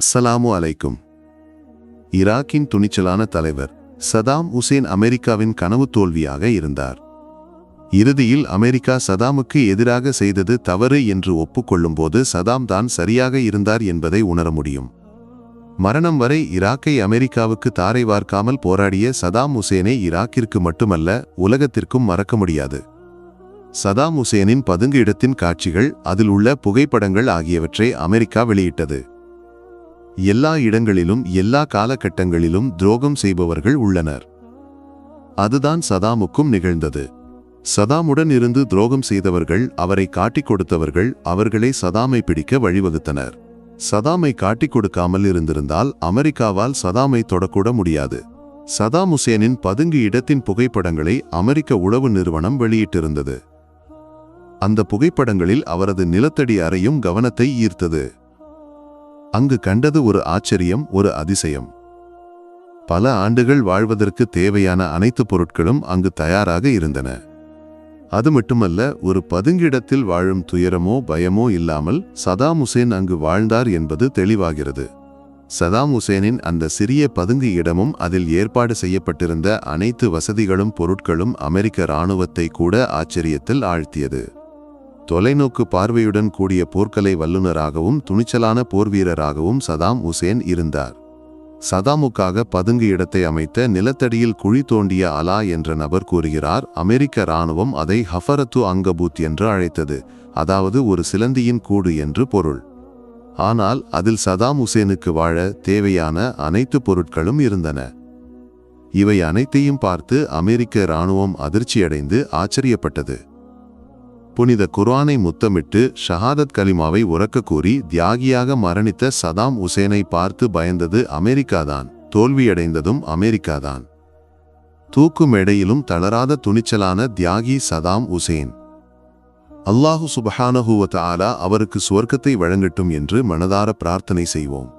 அஸ்ஸலாமு அலைக்கும். ஈராக்கின் துணிச்சலான தலைவர் சதாம் உசேன் அமெரிக்காவின் கனவு தோல்வியாக இருந்தார். இறுதியில் அமெரிக்கா சதாமுக்கு எதிராக செய்தது தவறு என்று ஒப்புக்கொள்ளும்போது சதாம் தான் சரியாக இருந்தார் என்பதை உணர முடியும். மரணம் வரை ஈராக்கை அமெரிக்காவுக்கு தாரை வார்க்காமல் போராடிய சதாம் உசேனை ஈராக்கிற்கு மட்டுமல்ல உலகத்திற்கும் மறக்க முடியாது. சதாம் உசேனின் பதுங்கு இடத்தின் காட்சிகள் அதில் உள்ள புகைப்படங்கள் ஆகியவற்றை அமெரிக்கா வெளியிட்டது. எல்லா இடங்களிலும் எல்லா காலகட்டங்களிலும் துரோகம் செய்பவர்கள் உள்ளனர். அதுதான் சதாமுக்கும் நிகழ்ந்தது. சதாமுடன் இருந்து துரோகம் செய்தவர்கள் அவரை காட்டிக் கொடுத்தவர்கள் அவர்களை சதாமை பிடிக்க வழிவகுத்தனர். சதாமை காட்டிக் கொடுக்காமல் இருந்திருந்தால் அமெரிக்காவால் சதாமை தொடக்கூட முடியாது. சதாம் ஹுசேனின் பதுங்கு இடத்தின் புகைப்படங்களை அமெரிக்க உளவு நிறுவனம் வெளியிட்டிருந்தது. அந்த புகைப்படங்களில் அவரது நிலத்தடி அறையும் கவனத்தை ஈர்த்தது. அங்கு கண்டது ஒரு ஆச்சரியம் ஒரு அதிசயம். பல ஆண்டுகள் வாழ்வதற்கு தேவையான அனைத்து பொருட்களும் அங்கு தயாராக இருந்தன. அது மட்டுமல்ல ஒரு பதுங்கிடத்தில் வாழும் துயரமோ பயமோ இல்லாமல் சதாம் ஹுசேன் அங்கு வாழ்ந்தார் என்பது தெளிவாகிறது. சதாம் ஹுசேனின் அந்த சிறிய பதுங்கு இடமும் அதில் ஏற்பாடு செய்யப்பட்டிருந்த அனைத்து வசதிகளும் பொருட்களும் அமெரிக்க இராணுவத்தை கூட ஆச்சரியத்தில் ஆழ்த்தியது. தொலைநோக்கு பார்வையுடன் கூடிய போர்க்கலை வல்லுநராகவும் துணிச்சலான போர்வீரராகவும் சதாம் உசேன் இருந்தார். சதாமுக்காக பதுங்கு இடத்தை அமைத்த நிலத்தடியில் குழி தோண்டிய அலா என்ற நபர் கூறுகிறார் அமெரிக்க இராணுவம் அதை ஹஃபரத்து அங்கபூத் என்று அழைத்தது அதாவது ஒரு சிலந்தியின் கூடு என்று பொருள். ஆனால் அதில் சதாம் உசேனுக்கு வாழ தேவையான அனைத்து பொருட்களும் இருந்தன. இவை அனைத்தையும் பார்த்து அமெரிக்க இராணுவம் அதிர்ச்சியடைந்து ஆச்சரியப்பட்டது. புனித குர்ஆனை முத்தமிட்டு ஷஹாதத் கலிமாவை உறக்க கூறி தியாகியாக மரணித்த சதாம் உசேனை பார்த்து பயந்தது அமெரிக்காதான் தோல்வியடைந்ததும் அமெரிக்காதான். தூக்கு மேடையிலும் தளராத துணிச்சலான தியாகி சதாம் உசேன். அல்லாஹு சுபஹானஹுவ ஆலா அவருக்கு சுவர்க்கத்தை வழங்கட்டும் என்று மனதார பிரார்த்தனை செய்வோம்.